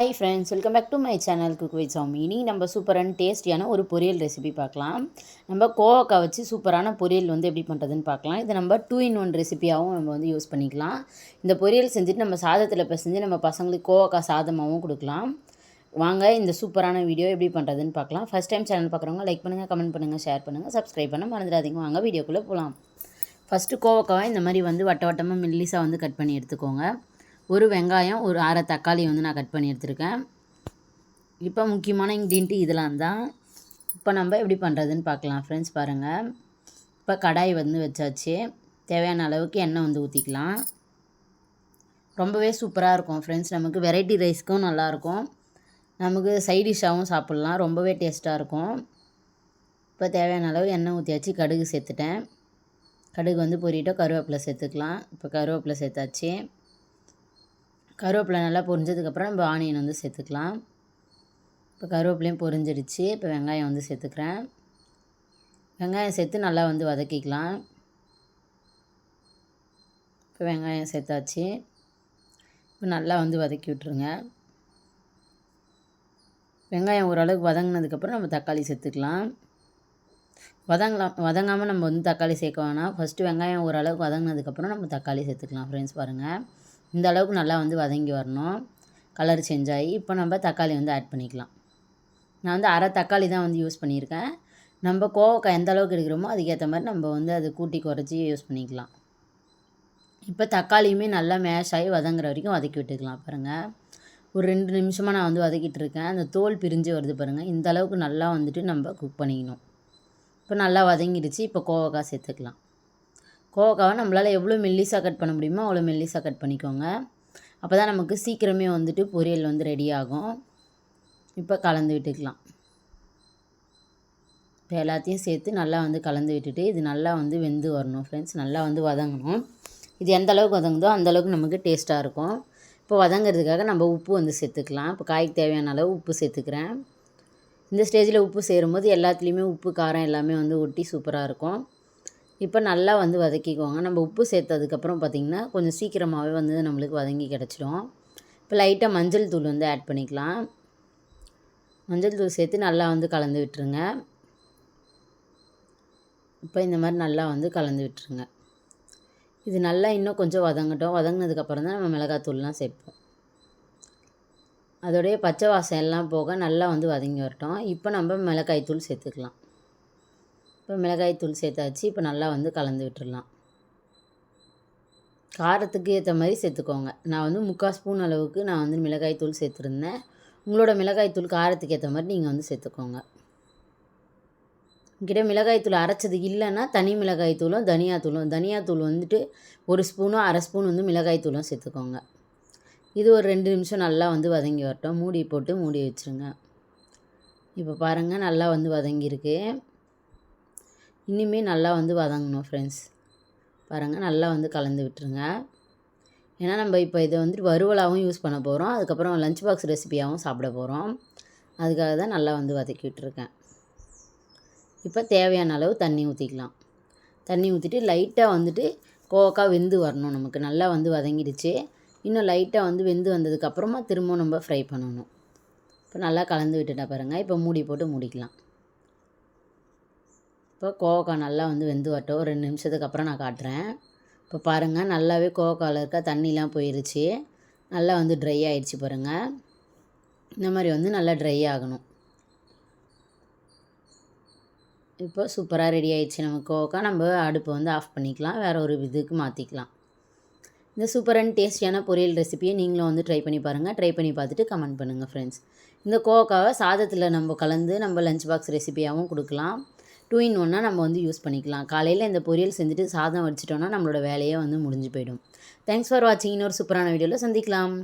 Hi friends welcome back to my channel cook with Sami இனி நம்ம சூப்பரான டேஸ்டியான ஒரு பொரியல் ரெசிபி பார்க்கலாம். நம்ம கோவக்காய் வச்சு சூப்பரான பொரியல் வந்து எப்படி பண்ணுறதுன்னு பார்க்கலாம். இது நம்ம டூ இன் ஒன் ரெசிபியாகவும் நம்ம வந்து யூஸ் பண்ணிக்கலாம். இந்த பொரியல் செஞ்சுட்டு நம்ம சாதத்தில் செஞ்சு நம்ம பசங்களுக்கு கோவக்காய் சாதமாகவும் கொடுக்கலாம். வாங்க இந்த சூப்பரான வீடியோ எப்படி பண்ணுறதுன்னு பார்க்கலாம். ஃபஸ்ட் டைம் சேனல் பார்க்குறவங்க லைக் பண்ணுங்கள் கமெண்ட் பண்ணுங்கள் ஷேர் பண்ணுங்கள் சப்ஸ்கிரைப் பண்ண மறந்துடாதீங்க. வாங்க வீடியோக்குள்ளே போகலாம் ஃபஸ்ட்டு கோவக்காவை இந்த மாதிரி வந்து வட்ட வட்டமாக மில்லிஸாக வந்து கட் பண்ணி எடுத்துக்கோங்க. ஒரு வெங்காயம் ஒரு அரை தக்காளி வந்து நான் கட் பண்ணி எடுத்திருக்கேன். இப்போ முக்கியமான இன்க்ரீடியன்ட்டு இதெல்லாம் தான். இப்போ நம்ம எப்படி பண்ணுறதுன்னு பார்க்கலாம் ஃப்ரெண்ட்ஸ் பாருங்கள் இப்போ கடாய் வந்து வச்சாச்சு. தேவையான அளவுக்கு எண்ணெய் வந்து ஊற்றிக்கலாம் ரொம்பவே சூப்பராக இருக்கும் ஃப்ரெண்ட்ஸ் நமக்கு வெரைட்டி ரைஸ்க்கும் நல்லாயிருக்கும் நமக்கு சைட் டிஷ்ஷாகவும் சாப்பிட்லாம் ரொம்பவே டேஸ்ட்டாக இருக்கும். இப்போ தேவையான அளவு எண்ணெய் ஊற்றியாச்சு கடுகு சேர்த்துட்டேன். கடுகு வந்து பொரியிட்டோ கருவேப்பிலை சேர்த்துக்கலாம். இப்போ கருவேப்பிலை சேர்த்தாச்சு. கருவேப்பிலை நல்லா பொரிஞ்சதுக்கப்புறம் நம்ம ஆனியன் வந்து சேர்த்துக்கலாம். இப்போ கருவேப்பிலையும் பொரிஞ்சிடுச்சு. இப்போ வெங்காயம் வந்து சேர்த்துக்கிறேன். வெங்காயம் சேர்த்து நல்லா வந்து வதக்கிக்கலாம். இப்போ வெங்காயம் சேர்த்தாச்சு. இப்போ நல்லா வந்து வதக்கி விட்ருங்க வெங்காயம் ஓரளவுக்கு வதங்கினதுக்கப்புறம் நம்ம தக்காளி சேர்த்துக்கலாம். வதங்கலாம் வதங்காமல் நம்ம வந்து தக்காளி சேர்க்க வேணாம். ஃபஸ்ட்டு வெங்காயம் ஓரளவுக்கு வதங்கினதுக்கப்புறம் நம்ம தக்காளி சேர்த்துக்கலாம். ஃப்ரெண்ட்ஸ் பாருங்கள் இந்த அளவுக்கு நல்லா வந்து வதங்கி வரணும். கலர் சேஞ்ச் ஆகி இப்போ நம்ம தக்காளி வந்து ஆட் பண்ணிக்கலாம். நான் வந்து அரை தக்காளி தான் வந்து யூஸ் பண்ணியிருக்கேன். நம்ம கோவக்காய் எந்த அளவுக்கு எடுக்கிறோமோ அதுக்கேற்ற மாதிரி நம்ம வந்து அது கூட்டி குறைச்சி யூஸ் பண்ணிக்கலாம். இப்போ தக்காளியுமே நல்லா மேஷ் ஆகி வதங்குற வரைக்கும் வதக்கி விட்டுக்கலாம் பாருங்கள் ஒரு ரெண்டு நிமிஷமாக நான் வந்து வதக்கிட்டு இருக்கேன். அந்த தோல் பிரிஞ்சு வருது பாருங்கள் இந்த அளவுக்கு நல்லா வந்துட்டு நம்ம குக் பண்ணிக்கணும். இப்போ நல்லா வதங்கிடுச்சு. இப்போ கோவக்காய் சேர்த்துக்கலாம். கோவக்காவை நம்மளால் எவ்வளோ மெல்லிஸாக கட் பண்ண முடியுமோ அவ்வளோ மெல்லிஸாக கட் பண்ணிக்கோங்க. அப்போ தான் நமக்கு சீக்கிரமே வந்துட்டு பொரியல் வந்து ரெடி ஆகும். இப்போ கலந்து விட்டுக்கலாம். இப்போ எல்லாத்தையும் சேர்த்து நல்லா வந்து கலந்து விட்டுட்டு இது நல்லா வந்து வெந்து வரணும் ஃப்ரெண்ட்ஸ் நல்லா வந்து வதங்கணும். இது எந்த அளவுக்கு வதங்குதோ அந்தளவுக்கு நமக்கு டேஸ்ட்டாக இருக்கும். இப்போ வதங்கிறதுக்காக நம்ம உப்பு வந்து சேர்த்துக்கலாம். இப்போ காய்க்கு தேவையான அளவு உப்பு சேர்த்துக்கிறேன். இந்த ஸ்டேஜில் உப்பு சேரும்போது எல்லாத்துலேயுமே உப்பு காரம் எல்லாமே வந்து ஒட்டி சூப்பராக இருக்கும். இப்போ நல்லா வந்து வதக்கிக்கோங்க. நம்ம உப்பு சேர்த்ததுக்கப்புறம் பார்த்திங்கன்னா கொஞ்சம் சீக்கிரமாகவே வந்து நம்மளுக்கு வதங்கி கிடச்சிடும். இப்போ லைட்டாக மஞ்சள் தூள் வந்து ஆட் பண்ணிக்கலாம். மஞ்சள் தூள் சேர்த்து நல்லா வந்து கலந்து விட்டுருங்க. இப்போ இந்த மாதிரி நல்லா வந்து கலந்து விட்டுருங்க. இது நல்லா இன்னும் கொஞ்சம் வதங்கட்டும். வதங்கினதுக்கப்புறம் தான் நம்ம மிளகாத்தூள்லாம் சேர்ப்போம். அதோடைய பச்சை வாசம் எல்லாம் போக நல்லா வந்து வதங்கி வரட்டும். இப்போ நம்ம மிளகாய் தூள் சேர்த்துக்கலாம். இப்போ மிளகாய் தூள் சேர்த்தாச்சு. இப்போ நல்லா வந்து கலந்து விட்டுடலாம் காரத்துக்கு ஏற்ற மாதிரி சேர்த்துக்கோங்க. நான் வந்து முக்கால் ஸ்பூன் அளவுக்கு நான் வந்து மிளகாய் தூள் சேர்த்துருந்தேன். உங்களோட மிளகாய் தூள் காரத்துக்கு ஏற்ற மாதிரி நீங்கள் வந்து சேர்த்துக்கோங்க. உங்ககிட்ட மிளகாய்த்தூள் அரைச்சது இல்லைன்னா தனி மிளகாய்த்தூளும் தனியாத்தூளும் தனியாத்தூள் வந்துட்டு ஒரு ஸ்பூனும் அரை ஸ்பூன் வந்து மிளகாய்த்தூளும் சேர்த்துக்கோங்க. இது ஒரு ரெண்டு நிமிஷம் நல்லா வந்து வதங்கி வரட்டும். மூடி போட்டு மூடி வச்சுருங்க. இப்போ பாருங்கள் நல்லா வந்து வதங்கியிருக்கு. இன்னுமே நல்லா வந்து வதங்கணும் ஃப்ரெண்ட்ஸ் பாருங்கள் நல்லா வந்து கலந்து விட்டுருங்க. ஏன்னா நம்ம இப்போ இதை வந்துட்டு வறுவலாகவும் யூஸ் பண்ண போகிறோம் அதுக்கப்புறம் லஞ்ச் பாக்ஸ் ரெசிபியாகவும் சாப்பிட போகிறோம் அதுக்காக தான் நல்லா வந்து வதக்கி விட்டுருக்கேன். இப்போ தேவையான அளவு தண்ணி ஊற்றிக்கலாம் தண்ணி ஊற்றிட்டு லைட்டாக வந்துட்டு கோக்காக வெந்து வரணும் நமக்கு. நல்லா வந்து வதங்கிடுச்சு. இன்னும் லைட்டாக வந்து வெந்து வந்ததுக்கப்புறமா திரும்பவும் நம்ம ஃப்ரை பண்ணணும். இப்போ நல்லா கலந்து விட்டுட்டா பாருங்கள் இப்போ மூடி போட்டு மூடிக்கலாம். இப்போ கோவக்காய் நல்லா வந்து வெந்து வரட்டும் ஒரு ரெண்டு நிமிஷத்துக்கு அப்புறம் நான் காட்டுறேன். இப்போ பாருங்கள் நல்லாவே கோவக்காயில் இருக்க தண்ணிலாம் போயிடுச்சு நல்லா வந்து ட்ரை ஆகிடுச்சு பாருங்கள் இந்த மாதிரி வந்து நல்லா ட்ரை ஆகணும். இப்போ சூப்பராக ரெடி ஆகிடுச்சு நம்ம கோவக்காய். நம்ம அடுப்பை வந்து ஆஃப் பண்ணிக்கலாம். வேறு ஒரு இதுக்கு மாற்றிக்கலாம் இந்த சூப்பர் அண்ட் டேஸ்டியான பொரியல் ரெசிபியை நீங்களும் வந்து ட்ரை பண்ணி பாருங்கள் ட்ரை பண்ணி பார்த்துட்டு கமெண்ட் பண்ணுங்கள் ஃப்ரெண்ட்ஸ் இந்த கோவக்காவை சாதத்தில் நம்ம கலந்து நம்ம லஞ்ச் பாக்ஸ் ரெசிபியாகவும் கொடுக்கலாம். டூ இன் ஒன்னாக நம்ம வந்து யூஸ் பண்ணிக்கலாம். காலையில் இந்த பொரியல் செஞ்சுட்டு சாதம் வடிச்சிட்டோன்னா நம்மளோட வேலையே வந்து முடிஞ்சு போயிடும். தேங்க்ஸ் ஃபார் வாட்சிங் இன்னொரு சூப்பரான வீடியோவில் சந்திக்கலாம்.